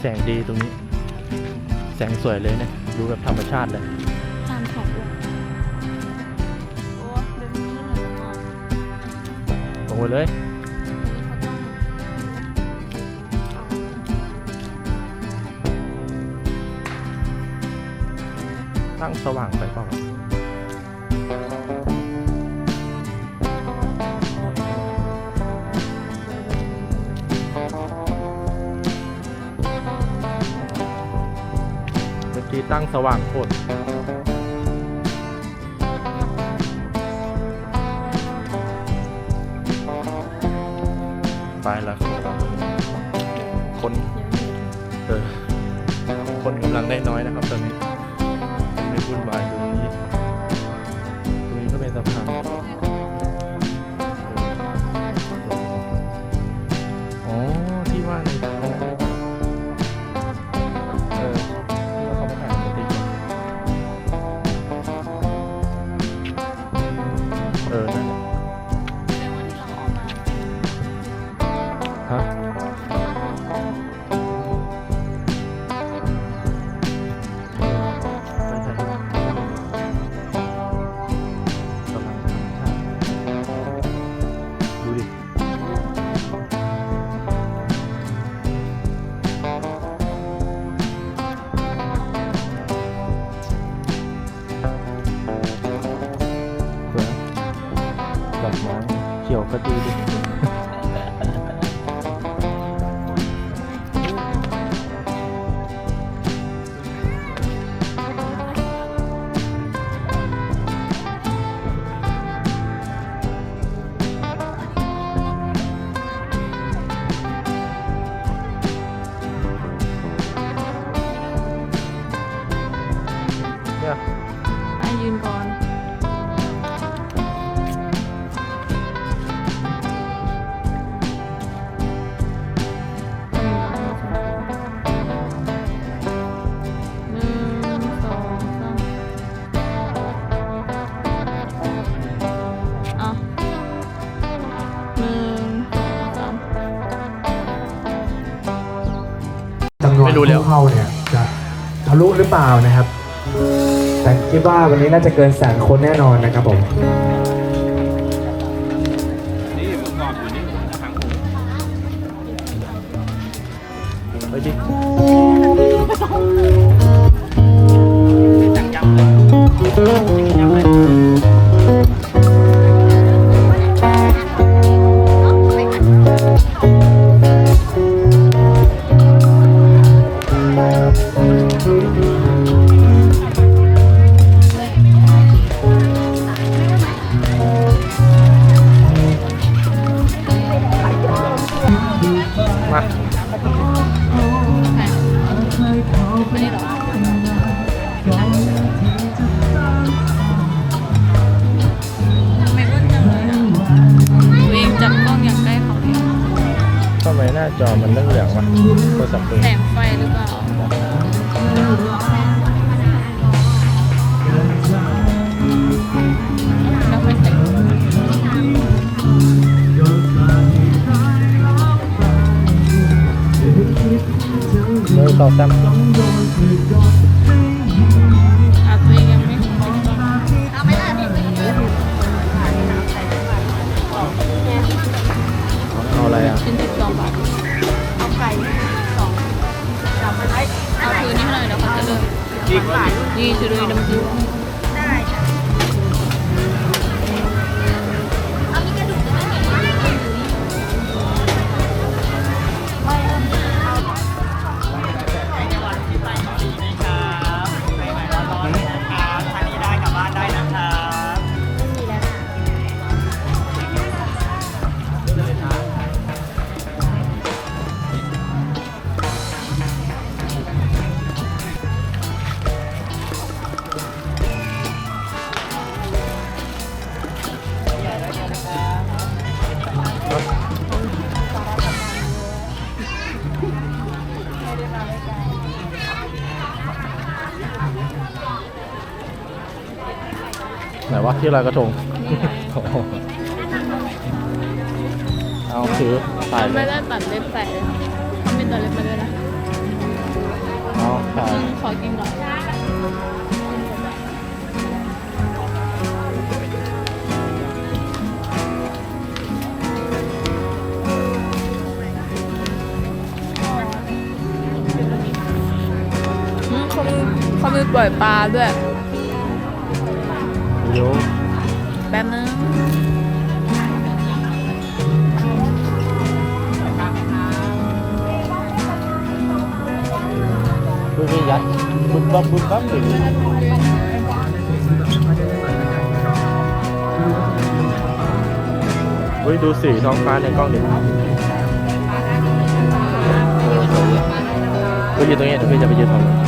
แสงดีตรงนี้ แสงสวยเลยเนี่ยดูแบบธรรมชาติเลยทานของด้วยโอ้เดี๋ยวนี้เหนื่อยมากลงไปเลย ตั้งสว่างไปเปล่า ตั้งสว่างโคตรไปละครับคนเออคนกำลังได้น้อยนะครับตอนนี้ไม่วุ่นวายตรงนี้ตรงนี้ก็เป็นสะพาน รู้แล้ว เข้าเนี่ยจะทะลุหรือเปล่านะครับ แต่คิดว่าวันนี้น่าจะเกินแสนคนแน่นอนนะครับผม โทรศัพลงแสนี้งไฟหรือเปล่าแล้วค่อยแต่งมื่อสอง ที่ลอยกระทงโอ้โหเอาถือถ่ายเลไม่ยได้ตัดเล็บใส่เลยเขามีตัดเล็บมาด้วยนะชายอืมขอกินหน่อยอืมเขามีเขามีปล่อยปลาด้วยโย แป๊บนึงคุยไปยัดบุบบับบุบบับเลยเฮ้ยดูสีท้องฟ้าในกล้องดิก็อยู่ตรงนี้เดี๋ยวพี่จะไปยืนตรงนี้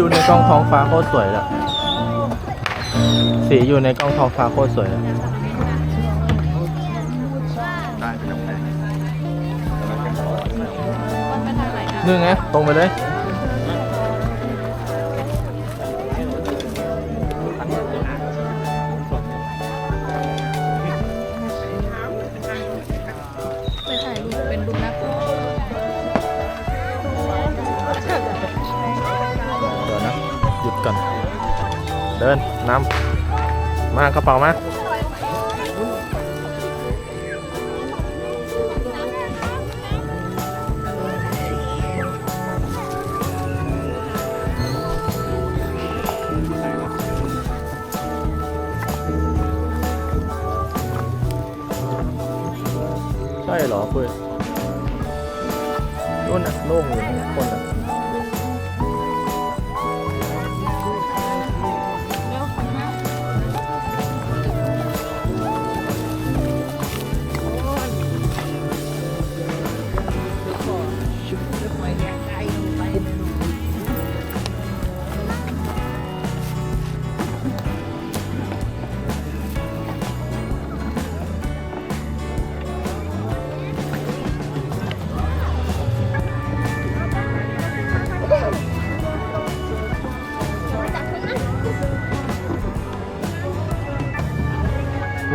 ดูในกล้องท้องฟ้าโคตรสวยเลยสีอยู่ในกล้องท้องฟ้าโคตรสวยเลยนึ่งไงตรงไปเลยไปถ่ายรูปเป็นรูปนัก ก่อน เดินนำมากระเป๋ามาใช่เหรอเพื่อนนู่นน่ะโล่งอยู่ข้างบนน่ะ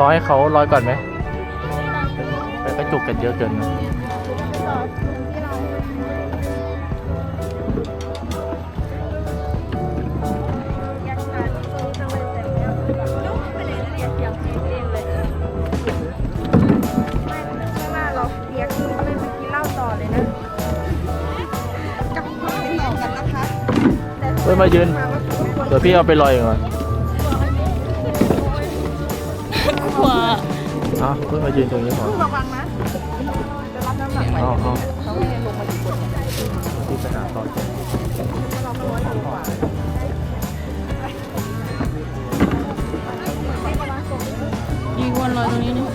ร้อยเขาร้อยก่อนไหมไปกระจุกกันเยอะเกินนะเฮ้ยมายืนเดี๋ยวพี่เอาไปลอยก่อน อ้าวเพิ่งมายืนตรงนี้ก่อนระวังนะจะรับน้ำหนักอ๋ออ๋อที่สนามตอนยิงวนลอยตรงนี้นี่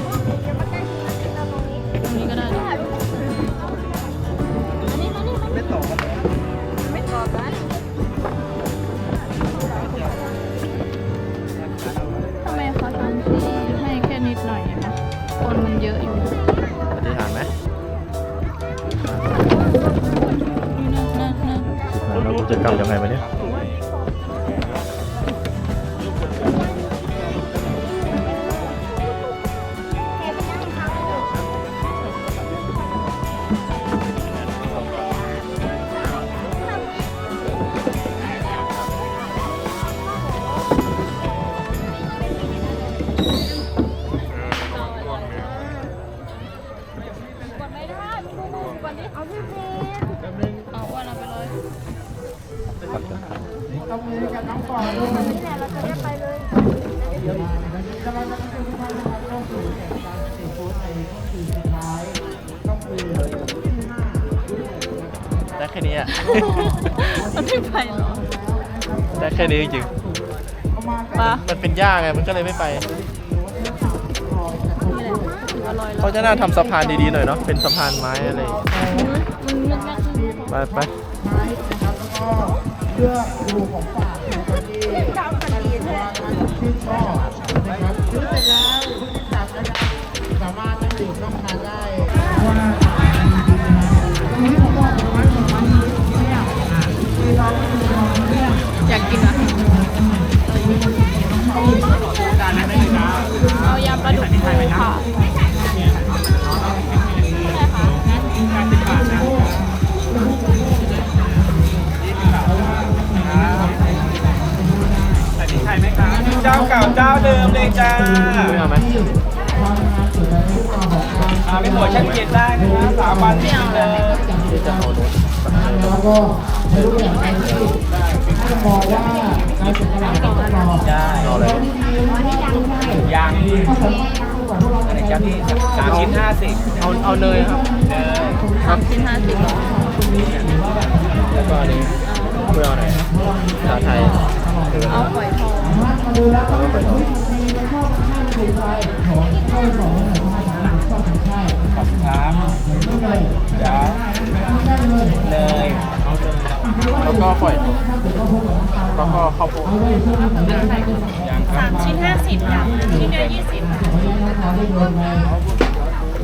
นี่แหละเราจะได้ไปเลยได้แค่นี้อะเราไม่ไปเหรอได้แค่นี้จริงปะๆมันเป็นหญ้าไงมันก็เลยไม่ไปนี่แหละถือว่าลอยเขาจะน่าทำสะพานดีๆหน่อยเนาะเป็นสะพานไม้อะไรอย่างเงี้ยมันนึกยากขึ้นไปไป เพื่อดูของฝากของคนที่ว่าท่านชื่นชอบนะครับซื้อเสร็จแล้วจับนะครับสามารถนั่งดื่มนั่งทานได้ว่าตรงนี้ผมบอกผลไม้ผลไม้เนี่ยายอยากกินอะเอายำปลาดุกค่ะ เจ้าเก่าเจ้าเดิมเลยจ้าไม่เอาไหมอ่าไม่หมดช่างเย็นได้นะสามวันไม่เอาเลยที่จะเอารถแล้วก็ในรูปแบบการที่ถ้ามองว่าการจัดตลาดต้องรอได้เอาเลยยางอะไรจ้าพี่สามชิ้นห้าสิบเอาเอาเนยครับเลยสามชิ้นห้าสิบเหรอแล้วก็อันนี้ เพื่อเอาไหนชาไทยหรือเอาฝอยทองมาดูแล้วแล้วก็ไปต่อชอบข้างกใจของข้าวสองของภาษาชอบถึงใช่ขอบคุณครับไม่เลยจ้าเลยแล้วก็ปล่อยแล้วก็ข้าวโพดเอาไว้ช่วงนี้ผมจะได้ก็ยางครับสามชิ้นห้าสิบค่ะชิ้นเดียวยี่สิบขออนุญาตนะครับได้โยนไป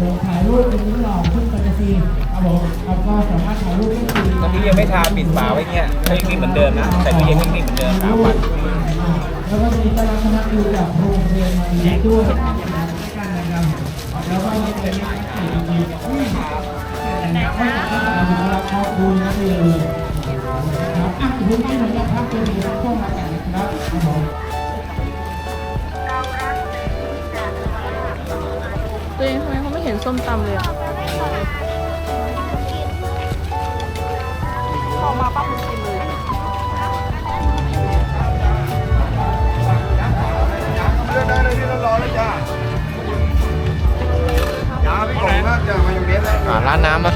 ลงถ่ายรูปตรงนี้หล่อขึ้นปกติ ครับผมแล้วก็สามารถถ่ายรูปได้ตอนนี้ยังไม่ทาปิดฝาไว้เงี้ยก็ยังนิ่งเหมือนเดิมนะ แต่ก็ยังนิ่งเหมือนเดิมสามวันแล้วก็มีตารางคณะครูจากโรงเรียนมาเรียนด้วยแล้วก็มีเป็นนักเรียนดีนะครับขอบคุณนักเรียนเลยครับอะผมไม่ทำนะครับเป็นรับช่วงมากันนะครับครับผมตัวเองทำไมเขาไม่เห็นส้มตำเลยอะ มาปั๊บมันกินเลยได้เลยที่ร้อนๆเลยจ้าน้ำพี่ของมากจ้ามายู่เนี้ยเลยหาร้านน้ำนะ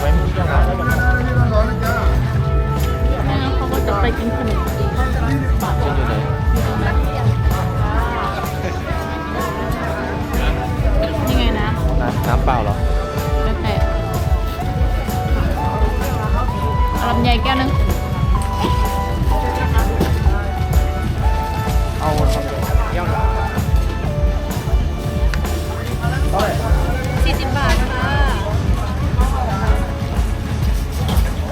ไว้ที่จะมาได้ที่ร้อเลยจ้าไม่งั้นเขาก็จะไปกินขนมจีนยู่ไงนะ น้ำเปล่าเหรอ เอาลำไยแก้วนึงเอาเยี่ยมสี่สิบบาทค่ะ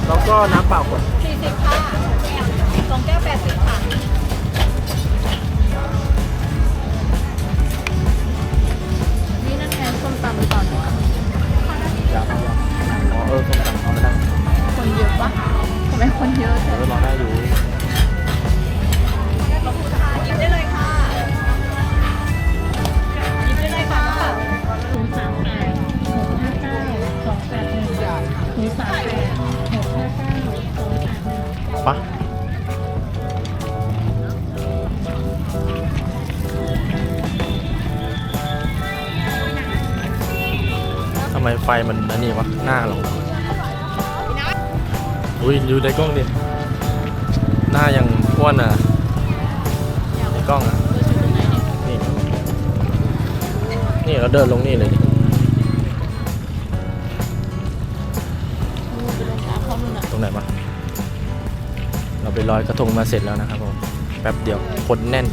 แล้วก็น้ำเปล่าขวด ไมไฟมันอันนี้วะ หน้าเราอุ้ยดูในกล้องดิ หน้ายังอ้วนอะ ในกล้องอะ นี่ นี่เราเดินลงนี่เลยดิตรงไหนวะเราไปลอยกระทงมาเสร็จแล้วนะครับผม แป๊บเดียวคนแน่น